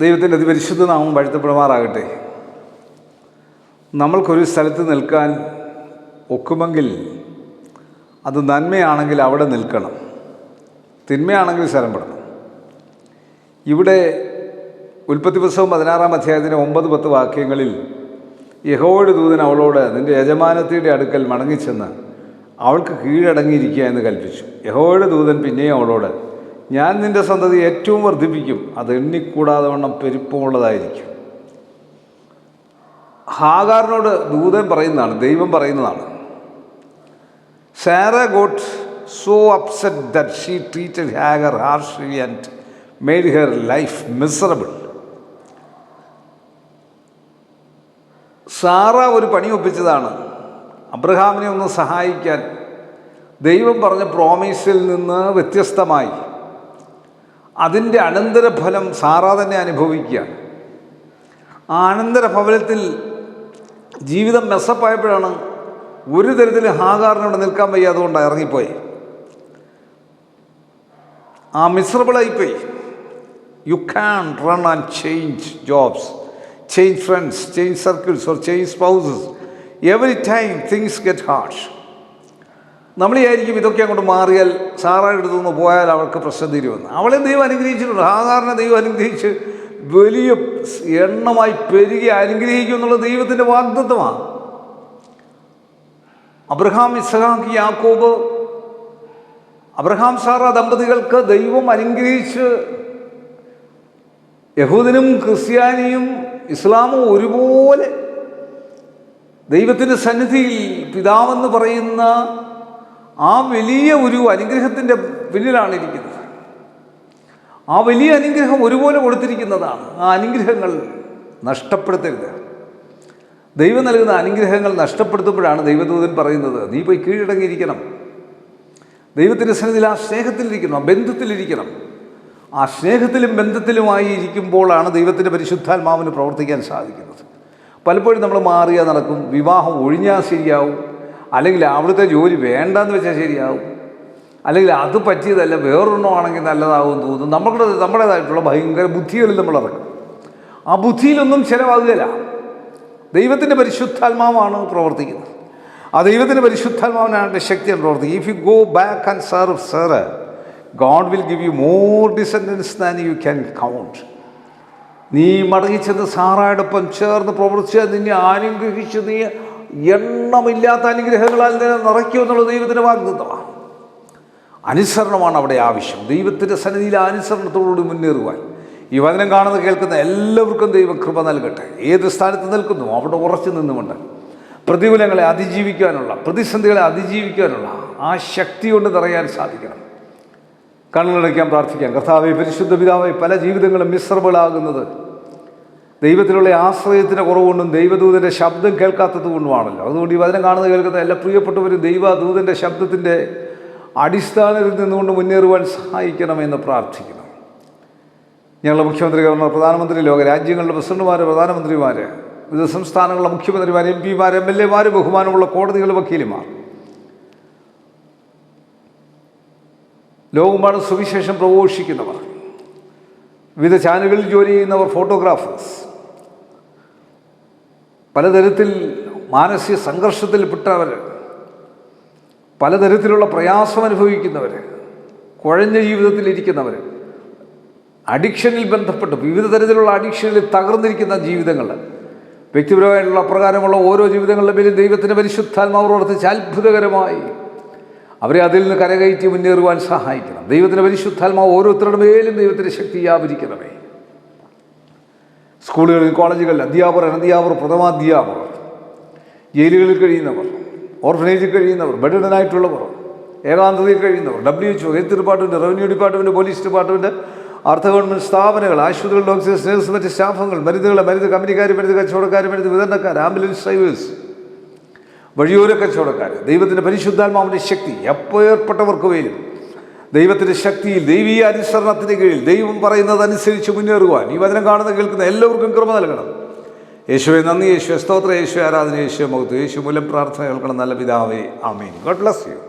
ദൈവത്തിന്റെ അതിപരിശുദ്ധ നാമം വാഴ്ത്തപ്പെടുമാറാകട്ടെ. നമ്മൾക്കൊരു സ്ഥലത്ത് നിൽക്കാൻ ഒക്കുമെങ്കിൽ അത് നന്മയാണെങ്കിൽ അവിടെ നിൽക്കണം. തിന്മയാണെങ്കിൽ സ്ഥലം പെടണം ഇവിടെ ഉൽപ്പത്തി പുസ്തകം പതിനാറാം അധ്യായത്തിന്റെ ഒമ്പത് പത്ത് വാക്യങ്ങളിൽ യഹോയുടെ ദൂതൻ അവളോട് നിന്റെ യജമാനത്തിയുടെ അടുക്കൽ മടങ്ങിച്ചെന്ന് അവൾക്ക് കീഴടങ്ങിയിരിക്കുക എന്ന് കൽപ്പിച്ചു. യഹോയുടെ ദൂതൻ പിന്നെയും അവളോട് ഞാൻ നിന്റെ സന്തതി ഏറ്റവും വർദ്ധിപ്പിക്കും. അത് എണ്ണിക്കൂടാതെ വണ്ണം പെരുപ്പമുള്ളതായിരിക്കും. ഹാഗാറിനോട് ദൂതൻ പറയുന്നതാണ് ദൈവം പറയുന്നതാണ്. Sarah got so upset that she treated Hagar harshly and made her life miserable Sarah ഒരു പണി ഒപ്പിച്ചതാണ്. അബ്രഹാമിനെ ഒന്ന് സഹായിക്കാൻ ദൈവം പറഞ്ഞ പ്രോമിസിൽ നിന്ന് വ്യത്യസ്തമായി അതിന്റെ അനന്തരഫലം സാറാ തന്നെ അനുഭവിക്കുകയാണ് ആ അനന്തരഫലത്തിൽ ജീവിതം മെസ്സപ്പായപ്പോഴാണ് ഒരു തരത്തിൽ ഹാഗാറിനോട് നിൽക്കാൻ വയ്യാതുകൊണ്ട് ഇറങ്ങിപ്പോയി. ആ മിസറബിളായിപ്പോയി. You can run and change jobs change friends change circles or change spouses every time things get harsh നമ്മൾ വിചാരിക്കും ഇതൊക്കെ അങ്ങോട്ട് മാറിയാൽ സാറായുടെ അടുത്തു നിന്ന് പോയാൽ അവൾക്ക് പ്രശ്നം തീരുമെന്ന്. അവളെ ദൈവം അനുഗ്രഹിച്ചിട്ടുണ്ട്. ഹാകാറിനെ ദൈവം അനുഗ്രഹിച്ച് വലിയ എണ്ണമായി പെരുകി അനുഗ്രഹിക്കും എന്നുള്ള ദൈവത്തിന്റെ വാഗ്ദത്വമാണ് അബ്രഹാം ഇസ്ഹാഖ് യാക്കോബ് അബ്രഹാം സാറ ദമ്പതികൾക്ക് ദൈവം അനുഗ്രഹിച്ച് യഹൂദനും ക്രിസ്ത്യാനിയും ഇസ്ലാമും ഒരുപോലെ ദൈവത്തിന്റെ സന്നിധിയിൽ പിതാവെന്ന് പറയുന്ന ആ വലിയ ഒരു അനുഗ്രഹത്തിന്റെ പിന്നിലാണ് ഇരിക്കുന്നത്. ആ വലിയ അനുഗ്രഹം ഒരുപോലെ കൊടുത്തിരിക്കുന്നതാണ്. ആ അനുഗ്രഹങ്ങൾ നഷ്ടപ്പെടുത്തരുത്. ദൈവം നൽകുന്ന അനുഗ്രഹങ്ങൾ നഷ്ടപ്പെടുത്തുമ്പോഴാണ് ദൈവദൂതൻ പറയുന്നത് നീ പോയി കീഴടങ്ങിയിരിക്കണം. ദൈവത്തിന്റെ സന്നിധിയിൽ ആ സ്നേഹത്തിലിരിക്കണം ബന്ധത്തിലിരിക്കണം. ആ സ്നേഹത്തിലും ബന്ധത്തിലുമായി ഇരിക്കുമ്പോഴാണ് ദൈവത്തിന്റെ പരിശുദ്ധാത്മാവിന് പ്രവർത്തിക്കാൻ സാധിക്കുന്നത്. പലപ്പോഴും നമ്മൾ മാറിയാൽ നടക്കും വിവാഹം ഒഴിഞ്ഞാൽ ശരിയാവും അല്ലെങ്കിൽ അവിടുത്തെ ജോലി വേണ്ടെന്ന് വെച്ചാൽ ശരിയാവും. അല്ലെങ്കിൽ അത് പറ്റിയതല്ല വേറൊരെണ്ണമാണെങ്കിൽ നല്ലതാവും തോന്നും. നമ്മുടെ നമ്മുടേതായിട്ടുള്ള ഭയങ്കര ബുദ്ധികളിൽ നമ്മൾ ഇറക്കും ആ ബുദ്ധിയിലൊന്നും ചിലവാകുകയില്ല. ദൈവത്തിന്റെ പരിശുദ്ധാത്മാവാണ് പ്രവർത്തിക്കുന്നത്. ആ ദൈവത്തിന്റെ പരിശുദ്ധാത്മാവിനാണ് ശക്തിയാണ് പ്രവർത്തിക്കുക if you go back and serve Sarah God will give you more descendants than you can count നീ മടങ്ങിച്ചെന്ന് സാറായോടൊപ്പം ചേർന്ന് പ്രവർത്തിച്ചാൽ നിന്നെ അനുഗ്രഹിച്ച് നീ എണ്ണമില്ലാത്ത അനുഗ്രഹങ്ങളാൽ നിന്നെ നിറയ്ക്കും എന്നുള്ള ദൈവത്തിന്റെ വാഗ്ദത്തമാണ് അനുസരണമാണ് അവിടെ ആവശ്യം. ദൈവത്തിന്റെ സന്നിധിയിൽ അനുസരണത്തോടുകൂടി മുന്നേറുവാൻ. ഈ വചനം കാണുന്ന കേൾക്കുന്ന എല്ലാവർക്കും ദൈവം കൃപ നൽകട്ടെ. ഏത് സ്ഥാനത്ത് നിൽക്കുന്നു? അവിടെ ഉറച്ചു നിന്നുകൊണ്ട്. പ്രതികൂലങ്ങളെ അതിജീവിക്കാനുള്ള പ്രതിസന്ധികളെ അതിജീവിക്കാനുള്ള ആ ശക്തി കൊണ്ട് നിറയാൻ സാധിക്കണം. കണ്ണുകളടയ്ക്കാൻ പ്രാർത്ഥിക്കാം. കർത്താവെ പരിശുദ്ധ പിതാവെ പല ജീവിതങ്ങളും മിശ്രബിളാകുന്നത് ദൈവത്തിലുള്ള ആശ്രയത്തിന്റെ കുറവുകൊണ്ടും ദൈവദൂതന്റെ ശബ്ദം കേൾക്കാത്തത് കൊണ്ടുമാണല്ലോ. അതുകൊണ്ട് ഈ വചനം കാണുന്നത് കേൾക്കുന്ന എല്ലാ പ്രിയപ്പെട്ടവരും ദൈവദൂതന്റെ ശബ്ദത്തിന്റെ അടിസ്ഥാനത്തിൽ നിന്നുകൊണ്ട് മുന്നേറുവാൻ സഹായിക്കണമെന്ന് പ്രാർത്ഥിക്കുന്നു. ഞങ്ങളുടെ മുഖ്യമന്ത്രി ഗവർണർ പ്രധാനമന്ത്രി ലോക രാജ്യങ്ങളുടെ പ്രസിഡന്റുമാർ പ്രധാനമന്ത്രിമാർ വിവിധ സംസ്ഥാനങ്ങളുടെ മുഖ്യമന്ത്രിമാർ എം പിമാർ എം എൽ എമാർ ബഹുമാനമുള്ള കോടതികൾ വക്കീലുമാർ. ലോകമാണ് സുവിശേഷം പ്രഘോഷിക്കുന്നവർ. വിവിധ ചാനലുകളിൽ ജോലി ചെയ്യുന്നവർ ഫോട്ടോഗ്രാഫേഴ്സ്. പലതരത്തിൽ മാനസിക സംഘർഷത്തിൽപ്പെട്ടവർ പലതരത്തിലുള്ള പ്രയാസം അനുഭവിക്കുന്നവർ കുഴഞ്ഞ ജീവിതത്തിലിരിക്കുന്നവർ അഡിക്ഷനിൽ ബന്ധപ്പെട്ട് വിവിധ തരത്തിലുള്ള അഡിക്ഷനിൽ തകർന്നിരിക്കുന്ന ജീവിതങ്ങൾ വ്യക്തിപരമായിട്ടുള്ള അപ്രകാരമുള്ള ഓരോ ജീവിതങ്ങളുടെ പേരിൽ ദൈവത്തിന്റെ പരിശുദ്ധാത്മാവ് പ്രവർത്തിച്ച് അത്ഭുതകരമായി അവരെ അതിൽ നിന്ന് കരകയറ്റി മുന്നേറുവാൻ സഹായിക്കണം. ദൈവത്തിന്റെ പരിശുദ്ധാത്മാവ് ഓരോരുത്തരുടെ മേലും ദൈവത്തിന്റെ ശക്തി വ്യാപരിക്കണമേ. സ്കൂളുകളിൽ കോളേജുകളിൽ അധ്യാപകർ അനധ്യാപകർ പ്രഥമാധ്യാപകർ ജയിലുകളിൽ കഴിയുന്നവർ ഓർഫനേജിൽ കഴിയുന്നവർ ബെഡഡനായിട്ടുള്ളവർ ഏകാന്തതയിൽ കഴിയുന്നവർ W H O health department revenue department police department അർദ്ധ ഗവൺമെന്റ് സ്ഥാപനങ്ങൾ ആശുപത്രികൾ ഡോക്ടേഴ്സ് നേഴ്സ് മറ്റ് സ്റ്റാഫുകൾ മരുന്നുകൾ മരുന്ന് കമ്പനിക്കാർ മരുന്ന് കച്ചവടക്കാർ മരുന്ന് വിതരണക്കാർ ആംബുലൻസ് ഡ്രൈവേഴ്സ് വഴിയോര കച്ചവടക്കാർ ദൈവത്തിന്റെ പരിശുദ്ധാത്മാവിന്റെ ശക്തി എപ്പോൾ ഏർപ്പെട്ടവർക്ക് മേലും ദൈവത്തിന്റെ ശക്തിയിൽ ദൈവീയ അനുസരണത്തിന്റെ കീഴിൽ ദൈവം പറയുന്നതനുസരിച്ച് മുന്നേറുവാൻ ഈ വചനം കാണുന്ന കേൾക്കുന്ന എല്ലാവർക്കും കൃപ നൽകണം. യേശുവെ നന്ദി യേശു സ്തോത്ര യേശു ആരാധന യേശു മുഖത്ത് യേശു മൂലം പ്രാർത്ഥന കേൾക്കണം. നല്ല പിതാവേ. ആമീൻ. God bless you.